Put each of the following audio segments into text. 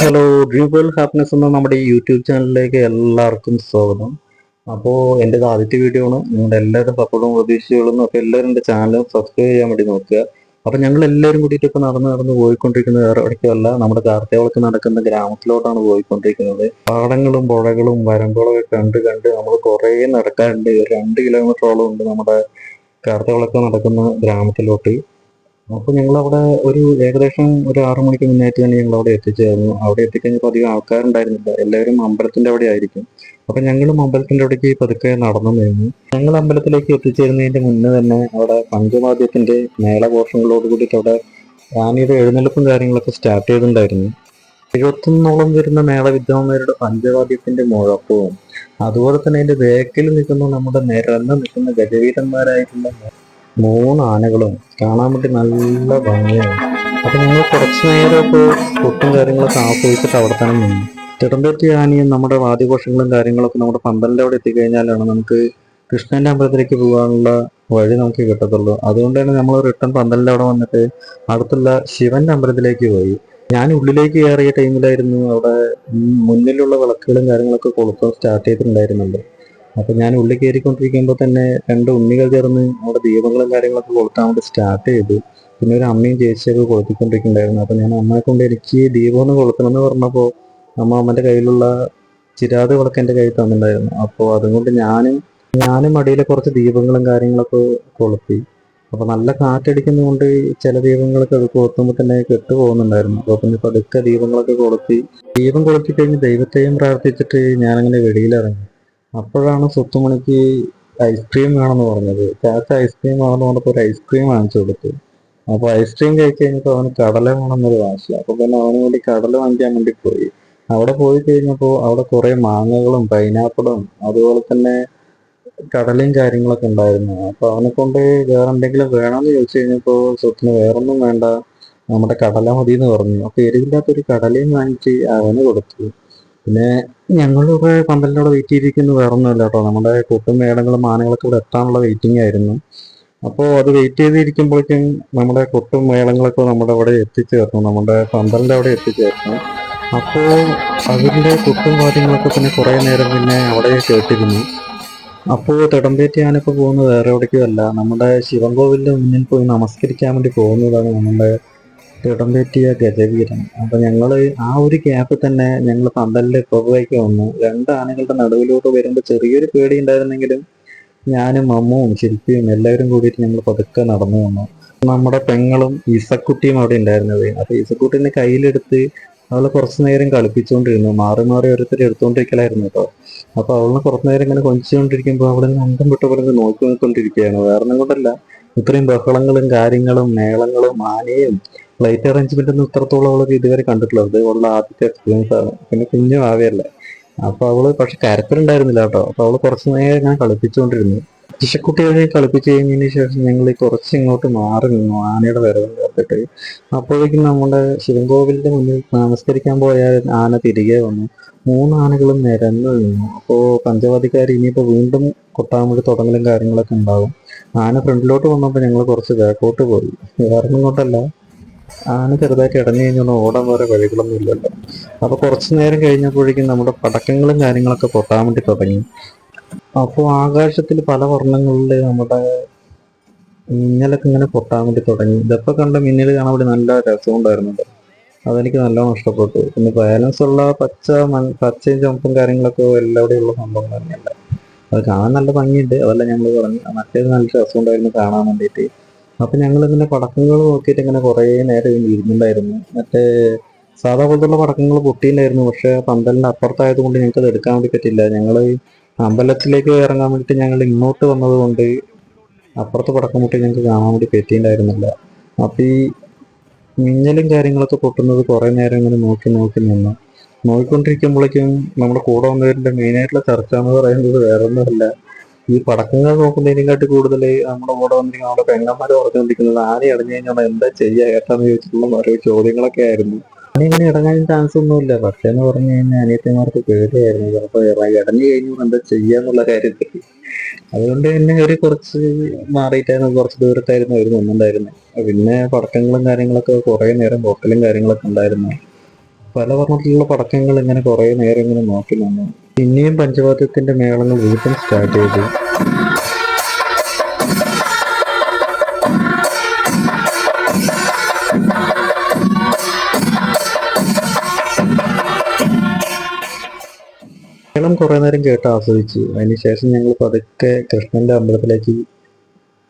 Hello dream world happiness എന്ന നമ്മുടെ YouTube ചാനലിലേക്ക് എല്ലാവർക്കും സ്വാഗതം. അപ്പോൾ എന്റെ ആദ്യത്തെ വീഡിയോ ആണ്. നിങ്ങളുടെ എല്ലാവരും സപ്പോർട്ടും പ്രതീക്ഷകളും അപ്പോൾ എല്ലാവരും എന്റെ ചാനൽ സബ്സ്ക്രൈബ് ചെയ്യാൻ വേണ്ടി നോക്കുക. അപ്പോൾ ഞങ്ങൾ എല്ലാവരും കൂടിയിട്ട് ഇപ്പോൾ നടന്ന് നടന്ന് പോയിക്കൊണ്ടിരിക്കുന്നത് വേറെ എവിടേക്കല്ല നമ്മുടെ കാർത്തികവളക്ക് നടക്കുന്ന ഗ്രാമത്തിലോട്ടാണ് പോയിക്കൊണ്ടിരിക്കുന്നത്. പാടങ്ങളും പുഴകളും വരമ്പുകളൊക്കെ കണ്ട് കണ്ട് നമ്മൾ കുറേ നടക്കാറുണ്ട് രണ്ട് കിലോമീറ്ററോളം ഉണ്ട് നമ്മുടെ കാർത്തികവളക്ക് നടക്കുന്ന ഗ്രാമത്തിലോട്ട്. അപ്പൊ ഞങ്ങൾ അവിടെ ഒരു ഏകദേശം ഒരു ആറു മണിക്ക് മുന്നായിട്ട് തന്നെ ഞങ്ങൾ അവിടെ എത്തിച്ചേർന്നു. അവിടെ എത്തിക്കഴിഞ്ഞപ്പോൾ അധികം ആൾക്കാരുണ്ടായിരുന്നില്ല. എല്ലാവരും അമ്പലത്തിന്റെ അവിടെ ആയിരിക്കും. അപ്പൊ ഞങ്ങളും അമ്പലത്തിന്റെ അവിടേക്ക് പതുക്കെ നടന്നു നിന്നു. ഞങ്ങൾ അമ്പലത്തിലേക്ക് എത്തിച്ചേരുന്നതിന്റെ മുന്നേ തന്നെ അവിടെ പഞ്ചവാദ്യത്തിന്റെ മേളഘോഷങ്ങളോട് കൂടിയിട്ട് അവിടെ റാണിയുടെ എഴുന്നള്ളിപ്പും കാര്യങ്ങളൊക്കെ സ്റ്റാർട്ട് ചെയ്തിട്ടുണ്ടായിരുന്നു. എഴുപത്തൊന്നോളം വരുന്ന മേള മേളവിദ്വാന്മാരുടെ പഞ്ചവാദ്യത്തിന്റെ മുഴക്കവും അതുപോലെ തന്നെ അതിന്റെ വേക്കിൽ നിൽക്കുന്ന നമ്മുടെ നിരന്ന് നിൽക്കുന്ന ഗജവീരന്മാരായിട്ടുള്ള മൂന്ന് ആനകളും. കാണാൻ വേണ്ടി നല്ല ഭംഗിയാണ്. അപ്പൊ ഞങ്ങൾ കുറച്ചു നേരമൊക്കെ ഫുഡും കാര്യങ്ങളൊക്കെ ആസ്വദിച്ചിട്ട് അവിടെ തന്നെ നിന്നു. തിടമ്പേറ്റി ആനയും നമ്മുടെ വാദ്യഘോഷങ്ങളും കാര്യങ്ങളൊക്കെ നമ്മുടെ പന്തലിന്റെ അവിടെ എത്തിക്കഴിഞ്ഞാലാണ് നമുക്ക് കൃഷ്ണന്റെ അമ്പലത്തിലേക്ക് പോകാനുള്ള വഴി നമുക്ക് കിട്ടത്തുള്ളൂ. അതുകൊണ്ട് തന്നെ നമ്മൾ റിട്ടേൺ പന്തലിന്റെ അവിടെ വന്നിട്ട് അടുത്തുള്ള ശിവന്റെ അമ്പലത്തിലേക്ക് പോയി. ഞാൻ ഉള്ളിലേക്ക് കയറിയ ടൈമിലായിരുന്നു അവിടെ മുന്നിലുള്ള വിളക്കുകളും കാര്യങ്ങളൊക്കെ കൊളുത്താൻ സ്റ്റാർട്ട് ചെയ്തിട്ടുണ്ടായിരുന്നുണ്ട് അപ്പൊ ഞാൻ ഉള്ളിൽ കയറിക്കൊണ്ടിരിക്കുമ്പോൾ തന്നെ രണ്ട് ഉണ്ണികൾ ചേർന്ന് അവിടെ ദീപങ്ങളും കാര്യങ്ങളൊക്കെ കൊളുത്താൻ വേണ്ടി സ്റ്റാർട്ട് ചെയ്തു. പിന്നെ ഒരു അമ്മയും ചേച്ചിയൊക്കെ കൊളുത്തിക്കൊണ്ടിരിക്കുന്നുണ്ടായിരുന്നു. അപ്പൊ ഞാൻ അമ്മയെ കൊണ്ട് എനിക്ക് ദീപം ഒന്ന് കൊളുത്തണം എന്ന് പറഞ്ഞപ്പോൾ അമ്മ അമ്മന്റെ കയ്യിലുള്ള ചിരാത് വിളക്ക് എന്റെ കയ്യിൽ തന്നിട്ടുണ്ടായിരുന്നു. അപ്പോൾ അതുകൊണ്ട് ഞാനും ഞാനും അടിയിലെ കുറച്ച് ദീപങ്ങളും കാര്യങ്ങളൊക്കെ കൊളുത്തി. അപ്പൊ നല്ല കാറ്റടിക്കുന്നതുകൊണ്ട് ചില ദീപങ്ങളൊക്കെ കൊളുത്തുമ്പോൾ തന്നെ കെട്ടു പോകുന്നുണ്ടായിരുന്നു. അപ്പൊ പിന്നെ പതുക്കെ ദീപങ്ങളൊക്കെ കൊളുത്തി ദീപം കൊളുത്തി കഴിഞ്ഞ് ദൈവത്തെയും പ്രാർത്ഥിച്ചിട്ട് ഞാനങ്ങനെ വെളിയിലിറങ്ങി. അപ്പോഴാണ് സുത്തുമണിക്ക് ഐസ്ക്രീം വേണമെന്ന് പറഞ്ഞത്. ചാച്ച ഐസ്ക്രീം വേണമെന്ന് പറഞ്ഞപ്പോൾ ഒരു ഐസ്ക്രീം വാങ്ങിച്ചു കൊടുത്തു. അപ്പൊ ഐസ്ക്രീം കഴിച്ച് കഴിഞ്ഞപ്പോൾ അവന് കടല വേണമെന്നൊരു വാശി. അപ്പോൾ പിന്നെ അവന് വേണ്ടി കടല വാങ്ങിക്കാൻ വേണ്ടി പോയി. അവിടെ പോയി കഴിഞ്ഞപ്പോൾ അവിടെ കുറേ മാങ്ങകളും പൈനാപ്പിളും അതുപോലെ തന്നെ കടലയും കാര്യങ്ങളൊക്കെ ഉണ്ടായിരുന്നു. അപ്പോൾ അവനെ കൊണ്ട് വേറെ എന്തെങ്കിലും വേണമെന്ന് ചോദിച്ചു കഴിഞ്ഞപ്പോൾ സ്വത്തിന് വേറൊന്നും വേണ്ട നമ്മുടെ കടല മതി എന്ന് പറഞ്ഞു. അപ്പൊ എരിവില്ലാത്തൊരു കടലയും വാങ്ങിച്ച് അവന് കൊടുത്തു. പിന്നെ ഞങ്ങളിവിടെ പന്തലിനോട് വെയിറ്റ് ചെയ്തിരിക്കുന്നു. വേറെ ഒന്നുമില്ല കേട്ടോ. നമ്മുടെ കൂട്ടും മേടങ്ങളും മാനങ്ങളൊക്കെ ഇവിടെ എത്താനുള്ള വെയിറ്റിംഗ് ആയിരുന്നു. അപ്പോൾ അത് വെയിറ്റ് ചെയ്തിരിക്കുമ്പോഴേക്കും നമ്മുടെ കൊട്ടും മേളങ്ങളൊക്കെ നമ്മുടെ അവിടെ എത്തിച്ചേർന്നു. നമ്മുടെ പന്തലിന്റെ അവിടെ എത്തിച്ചേർന്നു. അപ്പോൾ അതിന്റെ കൊട്ടും കാര്യങ്ങളൊക്കെ പിന്നെ കുറേ നേരം പിന്നെ അവിടെ കേട്ടിരുന്നു. അപ്പോൾ തിടമ്പേറ്റ് ഞാനിപ്പോൾ പോകുന്നത് വേറെ എവിടേക്കും അല്ല. നമ്മുടെ ശിവൻകോവിലിന്റെ മുന്നിൽ പോയി നമസ്കരിക്കാൻ വേണ്ടി പോകുന്നതാണ് നമ്മുടെ തിടമ്പേറ്റിയ ഗജവീരൻ. അപ്പൊ ഞങ്ങൾ ആ ഒരു ഗ്യാപ്പിൽ തന്നെ ഞങ്ങൾ പന്തലിന്റെ പുറകേക്ക് വന്നു. രണ്ട് ആനകളുടെ നടുവിലോട്ട് വരുമ്പോൾ ചെറിയൊരു പേടി ഉണ്ടായിരുന്നെങ്കിലും ഞാനും അമ്മുവും ശില്പിയും എല്ലാവരും കൂടിയിട്ട് ഞങ്ങൾ പതുക്കെ നടന്നു വന്നു. നമ്മുടെ പെങ്ങളും ഈസക്കുട്ടിയും അവിടെ ഉണ്ടായിരുന്നത്. അപ്പൊ ഈസക്കുട്ടീനെ കയ്യിലെടുത്ത് അവളെ കുറച്ചു നേരം കളിപ്പിച്ചുകൊണ്ടിരുന്നു. മാറി മാറി ഓരോരുത്തർ എടുത്തുകൊണ്ടിരിക്കലായിരുന്നു കേട്ടോ. അപ്പൊ അവളിനെ കുറച്ചു നേരം ഇങ്ങനെ കൊഞ്ചിച്ചുകൊണ്ടിരിക്കുമ്പോൾ അവളെ അന്തം വിട്ട് പോലെ നോക്കി നോക്കിക്കൊണ്ടിരിക്കുകയാണ്. വേറെ കൊണ്ടല്ല. ഇത്രയും ബഹളങ്ങളും കാര്യങ്ങളും മേളങ്ങളും ആനയും ഫ്ലൈറ്റ് അറേഞ്ച്മെന്റ് ഒന്നും ഇത്രത്തോളം അവളൊക്കെ ഇതുവരെ കണ്ടിട്ടില്ല. അത് അവളുടെ ആദ്യത്തെ എക്സ്പീരിയൻസ് ആണ്. പിന്നെ കുഞ്ഞു ആവയല്ലേ അപ്പൊ അവൾ പക്ഷെ കരച്ചിലുണ്ടായിരുന്നില്ല കേട്ടോ. അപ്പൊ അവൾ കുറച്ചു നേരം ഇങ്ങനെ കളിപ്പിച്ചുകൊണ്ടിരുന്നു. ശിശക്കുട്ടികളെ കളിപ്പിച്ച് കഴിഞ്ഞതിന് ശേഷം ഞങ്ങൾ കുറച്ച് ഇങ്ങോട്ട് മാറി നിന്നു ആനയുടെ വരവ് കാത്തിട്ട് അപ്പോഴേക്കും നമ്മുടെ ശിവൻകോവിലിന്റെ മുന്നിൽ നമസ്കരിക്കാൻ പോയ ആന തിരികെ വന്നു. മൂന്ന് ആനകളും നിരന്നു നിന്നു. അപ്പോ പഞ്ചവാദിക്കാർ ഇനിയിപ്പോ വീണ്ടും കൊട്ടാമുഴി തുടങ്ങലും കാര്യങ്ങളൊക്കെ ഉണ്ടാവും. ആന ഫ്രണ്ടിലോട്ട് വന്നപ്പോൾ ഞങ്ങൾ കുറച്ച് ബാക്കോട്ട് പോയി. വേറെ കൊണ്ടല്ല ആന ചെറുതായിട്ട് ഇടഞ്ഞു കഴിഞ്ഞാൽ ഓടാൻ വേറെ വഴികളൊന്നും ഇല്ലല്ലോ. അപ്പൊ കുറച്ചു നേരം കഴിഞ്ഞപ്പോഴേക്കും നമ്മുടെ പടക്കങ്ങളും കാര്യങ്ങളൊക്കെ പൊട്ടാൻ വേണ്ടി തുടങ്ങി. അപ്പോൾ ആകാശത്തിൽ പല വർണങ്ങളിൽ നമ്മുടെ മിന്നലൊക്കെ ഇങ്ങനെ പൊട്ടാൻ വേണ്ടി തുടങ്ങി. ഇതൊക്കെ കണ്ട മിന്നൽ കാണാൻ വേണ്ടി നല്ല രസമുണ്ടായിരുന്നു കേട്ടോ. അതെനിക്ക് നല്ലോണം ഇഷ്ടപ്പെട്ടു. പിന്നെ ബാലൻസ് ഉള്ള പച്ച മൺ- പച്ചയും ചുമപ്പും കാര്യങ്ങളൊക്കെ എല്ലാവിടെയും ഉള്ള സംഭവം തന്നെയല്ല. അത് കാണാൻ നല്ല ഭംഗിയുണ്ട്. അതല്ല ഞങ്ങൾ പറഞ്ഞു മറ്റേത് നല്ല രസമുണ്ടായിരുന്നു കാണാൻ വേണ്ടിയിട്ട്. അപ്പൊ ഞങ്ങൾ ഇങ്ങനെ പടക്കങ്ങൾ നോക്കിയിട്ട് ഇങ്ങനെ കുറേ നേരം ഇരുന്നുണ്ടായിരുന്നു. മറ്റേ സാധാ പോലത്തുള്ള പടക്കങ്ങൾ പൊട്ടിയിട്ടുണ്ടായിരുന്നു പക്ഷെ പന്തലിന്റെ അപ്പുറത്തായത് കൊണ്ട് ഞങ്ങൾക്ക് അത് എടുക്കാൻ വേണ്ടി പറ്റില്ല ഞങ്ങൾ അമ്പലത്തിലേക്ക് ഇറങ്ങാൻ വേണ്ടിയിട്ട് ഞങ്ങൾ ഇങ്ങോട്ട് വന്നത് കൊണ്ട് അപ്പുറത്ത് പടക്കം പൊട്ടി ഞങ്ങൾക്ക് കാണാൻ വേണ്ടി പറ്റിയിട്ടുണ്ടായിരുന്നില്ല അപ്പൊ ഈ മിന്നലും കാര്യങ്ങളൊക്കെ പൊട്ടുന്നത് കുറെ നേരം ഇങ്ങനെ നോക്കി നോക്കി നിന്നു. നോക്കിക്കൊണ്ടിരിക്കുമ്പോഴേക്കും നമ്മുടെ കൂടെ വന്നവരുടെ മെയിനായിട്ടുള്ള ചർച്ച എന്ന് പറയുന്നത് വേറെ ഒന്നുമല്ല ഈ പടക്കങ്ങൾ നോക്കുന്നതിനെക്കാട്ടി കൂടുതൽ നമ്മുടെ കൂടെ വന്നിരിക്കുന്ന നമ്മുടെ പെങ്ങന്മാർ പറഞ്ഞുകൊണ്ടിരിക്കുന്നത് ആന ഇടഞ്ഞു കഴിഞ്ഞാൽ എന്താ ചെയ്യുക ഏട്ടാന്ന് ചോദിച്ചിട്ടുള്ള ഓരോ ചോദ്യങ്ങളൊക്കെ ആയിരുന്നു. ആന ഇങ്ങനെ ഇടങ്ങാൻ ചാൻസ് ഒന്നുമില്ല. പക്ഷേ എന്ന് പറഞ്ഞു കഴിഞ്ഞാൽ അനിയത്തിമാർക്ക് പേടിയായിരുന്നു. ചിലപ്പോൾ ഇടഞ്ഞു കഴിഞ്ഞാൽ എന്താ ചെയ്യാന്നുള്ള കാര്യത്തിൽ. അതുകൊണ്ട് തന്നെ ഒരു കുറച്ച് മാറിയിട്ടായിരുന്നു കുറച്ച് ദൂരത്തായിരുന്നു അവർ നിന്നുണ്ടായിരുന്നത് പിന്നെ പടക്കങ്ങളും കാര്യങ്ങളൊക്കെ കുറേ നേരം പൊട്ടലും കാര്യങ്ങളൊക്കെ ഉണ്ടായിരുന്നു. പല വർണത്തിലുള്ള പടക്കങ്ങൾ ഇങ്ങനെ കുറേ നേരം ഇങ്ങനെ നോക്കി നിന്നു. പിന്നെയും പഞ്ചവാദ്യത്തിന്റെ മേളങ്ങൾ വീണ്ടും സ്റ്റാർട്ട് ചെയ്തു. മേളം കുറേ നേരം കേട്ട് ആസ്വദിച്ചു. അതിനുശേഷം ഞങ്ങൾ പതുക്കെ കൃഷ്ണന്റെ അമ്പലത്തിലേക്ക്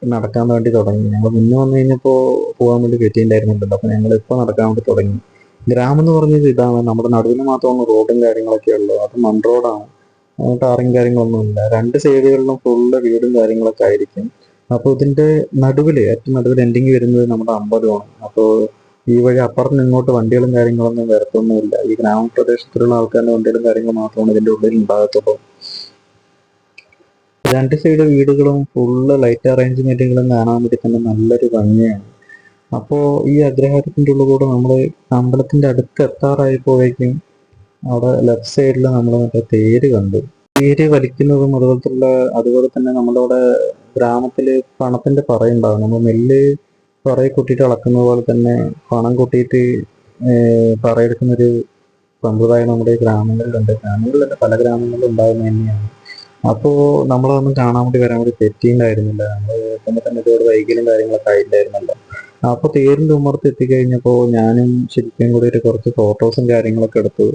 നടക്കാൻ വേണ്ടി തുടങ്ങി. ഞങ്ങൾ മുന്നേ വന്നു കഴിഞ്ഞപ്പോൾ പോകാൻ വേണ്ടി കെട്ടിയിട്ടുണ്ടായിരുന്നുണ്ടല്ലോ. അപ്പൊ ഞങ്ങൾ ഇപ്പോൾ നടക്കാൻ വേണ്ടി തുടങ്ങി. ഗ്രാമം എന്ന് പറഞ്ഞത് ഇതാണ്. നമ്മുടെ നടുവിന് മാത്രമാണ് റോഡും കാര്യങ്ങളൊക്കെ ഉള്ളത് അത് മൺ റോഡാണ്. ടാറിങ് കാര്യങ്ങളൊന്നും ഇല്ല രണ്ട് സൈഡുകളിലും ഫുള്ള് വീടും കാര്യങ്ങളൊക്കെ ആയിരിക്കും. അപ്പോൾ ഇതിന്റെ നടുവിൽ ഏറ്റവും നടുവിൽ എൻഡിങ് വരുന്നത് നമ്മുടെ അമ്പലമാണ്. അപ്പോൾ ഈ വഴി അപ്പുറത്ത് ഇങ്ങോട്ട് വണ്ടികളും കാര്യങ്ങളൊന്നും വരത്തൊന്നുമില്ല. ഈ ഗ്രാമപ്രദേശത്തിലുള്ള ആൾക്കാരുടെ വണ്ടികളും കാര്യങ്ങളും മാത്രമാണ് ഇതിന്റെ ഉള്ളിൽ ഉണ്ടാകത്തുള്ളൂ. രണ്ട് സൈഡ് വീടുകളും ഫുള്ള് ലൈറ്റ് അറേഞ്ച്മെന്റുകളും കാണാൻ വേണ്ടി തന്നെ നല്ലൊരു ഭംഗിയാണ്. അപ്പോൾ ഈ അഗ്രഹാരത്തിന്റെ ഉള്ളിൽ കൂടെ നമ്മൾ അമ്പലത്തിന്റെ അടുത്ത് എത്താറായപ്പോഴേക്കും അവിടെ ലെഫ്റ്റ് സൈഡിൽ നമ്മൾ മറ്റേ തേര് കണ്ടു. തേര് വലിക്കുന്നതും അതുപോലത്തുള്ള അതുപോലെ തന്നെ നമ്മുടെ ഗ്രാമത്തിൽ പണത്തിന്റെ പറയുണ്ടാവും. നമ്മൾ നെല്ല് പറയെ കൂട്ടിയിട്ട് അളക്കുന്ന പോലെ തന്നെ പണം കൂട്ടിയിട്ട് പറയെടുക്കുന്നൊരു സമ്പ്രദായം നമ്മുടെ ഗ്രാമങ്ങളിലുണ്ട്. ഗ്രാമങ്ങളിലല്ല പല ഗ്രാമങ്ങളിലും ഉണ്ടാകുന്ന തന്നെയാണ്. അപ്പോൾ നമ്മളതൊന്നും കാണാൻ വേണ്ടി വരാൻ വേണ്ടി തെറ്റിയിട്ടുണ്ടായിരുന്നില്ല. നമ്മൾ തന്നെ ഇതോട് വൈകല്യം കാര്യങ്ങളൊക്കെ ആയില്ലായിരുന്നല്ലോ അപ്പോൾ തേരിന്റെ ഉമ്മർത്ത് എത്തിക്കഴിഞ്ഞപ്പോൾ ഞാനും ശരിക്കും കൂടി ഒരു കുറച്ച് ഫോട്ടോസും കാര്യങ്ങളൊക്കെ എടുത്തു.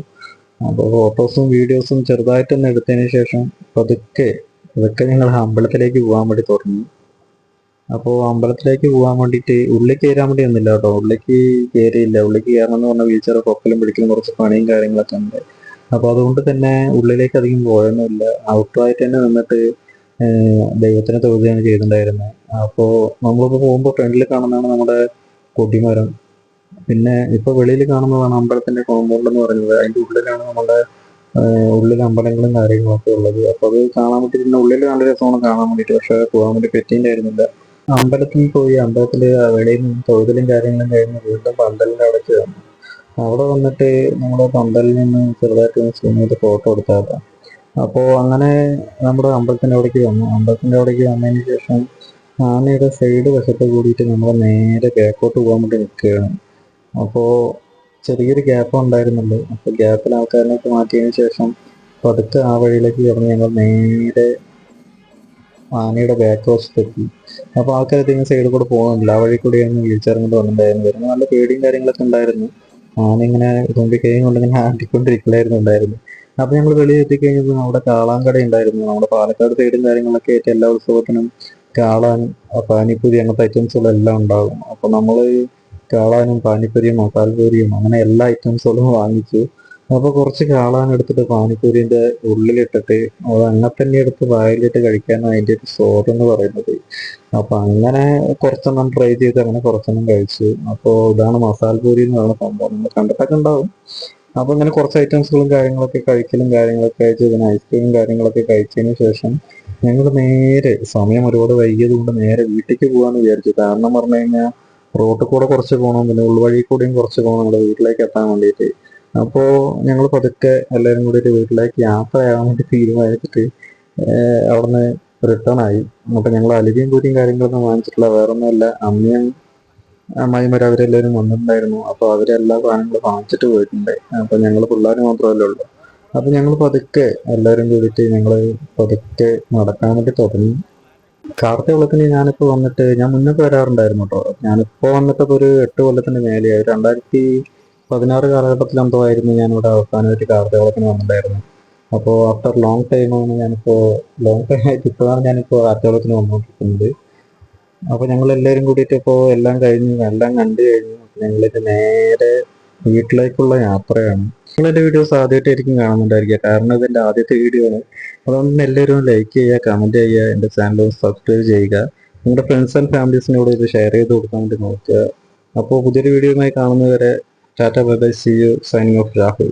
അപ്പോൾ ഫോട്ടോസും വീഡിയോസും ചെറുതായിട്ടൊന്ന് എടുത്തതിന് ശേഷം പതുക്കെ അതൊക്കെ ഞങ്ങൾ അമ്പലത്തിലേക്ക് പോകാൻ വേണ്ടി തുടങ്ങി. അപ്പോൾ അമ്പലത്തിലേക്ക് പോകാൻ വേണ്ടിയിട്ട് ഉള്ളിൽ കയറാൻ വേണ്ടി ഒന്നുമില്ല കേട്ടോ. ഉള്ളിലേക്ക് കയറിയില്ല. ഉള്ളിലേക്ക് കയറണം എന്ന് പറഞ്ഞാൽ വീൽച്ചെയർ പൊക്കലും പിടിക്കലും കുറച്ച് പണിയും കാര്യങ്ങളൊക്കെ ഉണ്ട്. അപ്പോൾ അതുകൊണ്ട് തന്നെ ഉള്ളിലേക്ക് അധികം പോയൊന്നുമില്ല. ഔട്ടറായിട്ട് തന്നെ നിന്നിട്ട് ദൈവത്തിനെ തൊഴുകയാണ് ചെയ്തിട്ടുണ്ടായിരുന്നത് അപ്പോൾ നമ്മളിപ്പോൾ പോകുമ്പോൾ ഫ്രണ്ടിൽ കാണുന്നതാണ് നമ്മുടെ കൊടിമരം. പിന്നെ ഇപ്പൊ വെളിയിൽ കാണുന്നതാണ് അമ്പലത്തിന്റെ കോമ്പൗണ്ട് എന്ന് പറയുന്നത്. അതിന്റെ ഉള്ളിലാണ് നമ്മുടെ ഉള്ളിൽ അമ്പലങ്ങളും കാര്യങ്ങളൊക്കെ ഉള്ളത്. അപ്പോൾ അത് കാണാൻ വേണ്ടി ഉള്ളിൽ നല്ല രസമാണ് കാണാൻ വേണ്ടിട്ട് പക്ഷെ പോകാൻ വേണ്ടി പറ്റിയിട്ടുണ്ടായിരുന്നില്ല അമ്പലത്തിൽ പോയി അമ്പലത്തിൽ വെളിയിൽ നിന്ന് തൊഴുതലും കാര്യങ്ങളും കഴിഞ്ഞ് വീണ്ടും പന്തലിന്റെ അവിടേക്ക് വന്നു അവിടെ വന്നിട്ട് നമ്മുടെ പന്തലിൽ നിന്ന് ചെറുതായിട്ട് സ്വിമ്മിങ്ങിൽ ഫോട്ടോ എടുത്താൽ അപ്പോൾ അങ്ങനെ നമ്മുടെ അമ്പലത്തിന്റെ അവിടേക്ക് വന്നു. അമ്പലത്തിന്റെ അവിടേക്ക് വന്നതിന് ശേഷം ആനയുടെ സൈഡ് വശത്ത് കൂടിയിട്ട് നമ്മൾ നേരെ ബാക്കോട്ട് പോകാൻ വേണ്ടി നിൽക്കുകയാണ്. അപ്പോൾ ചെറിയൊരു ഗ്യാപ്പ് ഉണ്ടായിരുന്നുള്ളൂ. അപ്പോൾ ഗ്യാപ്പിൽ ആൾക്കാരിനൊക്കെ മാറ്റിയതിന് ശേഷം പതുക്കെ ആ വഴിയിലേക്ക് കിടന്ന് ഞങ്ങൾ നേരെ ആനയുടെ ബാക്ക് വശത്തെത്തി അപ്പോൾ ആൾക്കാർ അധികം സൈഡിൽ കൂടെ പോകുന്നില്ല ആ വഴി കൂടിയാണ് വീഴ്ചയിറങ്ങിട്ട് വന്നിട്ടുണ്ടായിരുന്നു. നല്ല പേടിയും കാര്യങ്ങളൊക്കെ ഉണ്ടായിരുന്നു. ആന തുമ്പി തുമ്പിക്കൈയും കൊണ്ട് ഇങ്ങനെ ആട്ടിക്കൊണ്ടിരിക്കലായിരുന്നു ഉണ്ടായിരുന്നു. അപ്പൊ ഞങ്ങൾ വെളിയിൽ എത്തിക്കഴിഞ്ഞപ്പോൾ നമ്മുടെ കാളാങ്കട ഉണ്ടായിരുന്നു. നമ്മുടെ പാലക്കാട് സൈഡും കാര്യങ്ങളൊക്കെ ആയിട്ട് എല്ലാ ഉത്സവത്തിനും കാളാൻ പാനിപ്പൂരി അങ്ങനത്തെ ഐറ്റംസുകളെല്ലാം ഉണ്ടാകും അപ്പൊ നമ്മൾ കാളാനും പാനിപ്പൂരിയും മസാലപ്പൂരിയും അങ്ങനെ എല്ലാ ഐറ്റംസുകളും വാങ്ങിച്ചു. അപ്പോൾ കുറച്ച് കാളാൻ എടുത്തിട്ട് പാനിപ്പൂരിന്റെ ഉള്ളിലിട്ടിട്ട് അത് അങ്ങനെ തന്നെ എടുത്ത് വായിലിട്ട് കഴിക്കാനാണ് അതിന്റെ ഒരു സ്വാദ് എന്ന് പറയുന്നത്. അപ്പൊ അങ്ങനെ കുറച്ചെണ്ണം ട്രൈ ചെയ്ത് അങ്ങനെ കുറച്ചെണ്ണം കഴിച്ചു. അപ്പോൾ ഇതാണ് മസാല പൂരി എന്ന് പറയുന്ന സംഭവം. നമ്മൾ കണ്ടിട്ടൊക്കെ ഉണ്ടാവും. അപ്പൊ ഇങ്ങനെ കുറച്ച് ഐറ്റംസുകളും കാര്യങ്ങളൊക്കെ കഴിക്കലും കാര്യങ്ങളൊക്കെ കഴിച്ച് പിന്നെ ഐസ്ക്രീമും കാര്യങ്ങളൊക്കെ കഴിച്ചതിന് ശേഷം ഞങ്ങൾ നേരെ സമയം ഒരുപാട് വൈകിയത് കൊണ്ട് നേരെ വീട്ടിലേക്ക് പോകാന്ന് വിചാരിച്ചു. കാരണം പറഞ്ഞു കഴിഞ്ഞാൽ റോട്ടിൽ കൂടെ കുറച്ച് പോകണം പിന്നെ ഉൾവഴി കൂടിയും കുറച്ച് പോകണം നമ്മുടെ വീട്ടിലേക്ക് എത്താൻ വേണ്ടിയിട്ട്. അപ്പോൾ ഞങ്ങൾ പതുക്കെ എല്ലാവരും കൂടി ഒരു വീട്ടിലേക്ക് യാത്രയാകാൻ വേണ്ടി തീരുമാനിച്ചിട്ട് അവിടുന്ന് റിട്ടേൺ ആയി. അപ്പോൾ ഞങ്ങൾ അലിവിയും കൂരിയും കാര്യങ്ങളൊന്നും വാങ്ങിച്ചിട്ടില്ല വേറൊന്നുമല്ല. അമ്മയും അമ്മായിമാർ അവരെല്ലാവരും വന്നിട്ടുണ്ടായിരുന്നു. അപ്പോൾ അവരെല്ലാ സാധനങ്ങളും വാങ്ങിച്ചിട്ട് പോയിട്ടുണ്ട്. അപ്പോൾ ഞങ്ങൾ പിള്ളേർ മാത്രമല്ലേ ഉള്ളൂ. അപ്പോൾ ഞങ്ങൾ പതുക്കെ എല്ലാവരും കൂടിയിട്ട് ഞങ്ങൾ പതുക്കെ നടക്കാൻ വേണ്ടി തുടങ്ങി. കാർത്തിക കൊല്ലത്തിന് ഞാനിപ്പോൾ വന്നിട്ട് ഞാൻ മുന്നേ വരാറുണ്ടായിരുന്നു കേട്ടോ. ഞാനിപ്പോൾ വന്നിട്ടപ്പോൾ ഒരു എട്ട് കൊല്ലത്തിന് മേലെയായി. രണ്ടായിരത്തി പതിനാറ് കാലഘട്ടത്തിലെന്തോ ആയിരുന്നു ഞാനിവിടെ അവസാനമായിട്ട് കാർ ഡെവലപ്പിന് വന്നിട്ടുണ്ടായിരുന്നു അപ്പോൾ ആഫ്റ്റർ ലോങ് ടൈമാണ് ഞാനിപ്പോൾ ലോങ് ടൈം ആയിട്ട് ഇപ്പോഴാണ് ഞാനിപ്പോൾ കാർ ഡെവലപ്പിന് വന്നുകൊണ്ടിരിക്കുന്നത്. അപ്പോൾ ഞങ്ങൾ എല്ലാവരും കൂടിയിട്ട് ഇപ്പോൾ എല്ലാം കഴിഞ്ഞു എല്ലാം കണ്ടു കഴിഞ്ഞു ഞങ്ങളിത് നേരെ വീട്ടിലേക്കുള്ള യാത്രയാണ്. നിങ്ങളെന്റെ വീഡിയോസ് ആദ്യമായിട്ടായിരിക്കും കാണുന്നുണ്ടായിരിക്കുക. കാരണം ഇതെന്റെ ആദ്യത്തെ വീഡിയോ ആണ്. അതുകൊണ്ട് എല്ലാവരും ലൈക്ക് ചെയ്യുക കമന്റ് ചെയ്യുക എന്റെ ചാനൽ സബ്സ്ക്രൈബ് ചെയ്യുക. നിങ്ങളുടെ ഫ്രണ്ട്സ് ആൻഡ് ഫാമിലീസിനോട് ഇത് ഷെയർ ചെയ്ത് കൊടുക്കാൻ വേണ്ടി നോക്കുക. അപ്പോൾ പുതിയൊരു വീഡിയോയുമായി കാണുന്നവരെ Tata, bye bye, see you. Signing off, Rahul.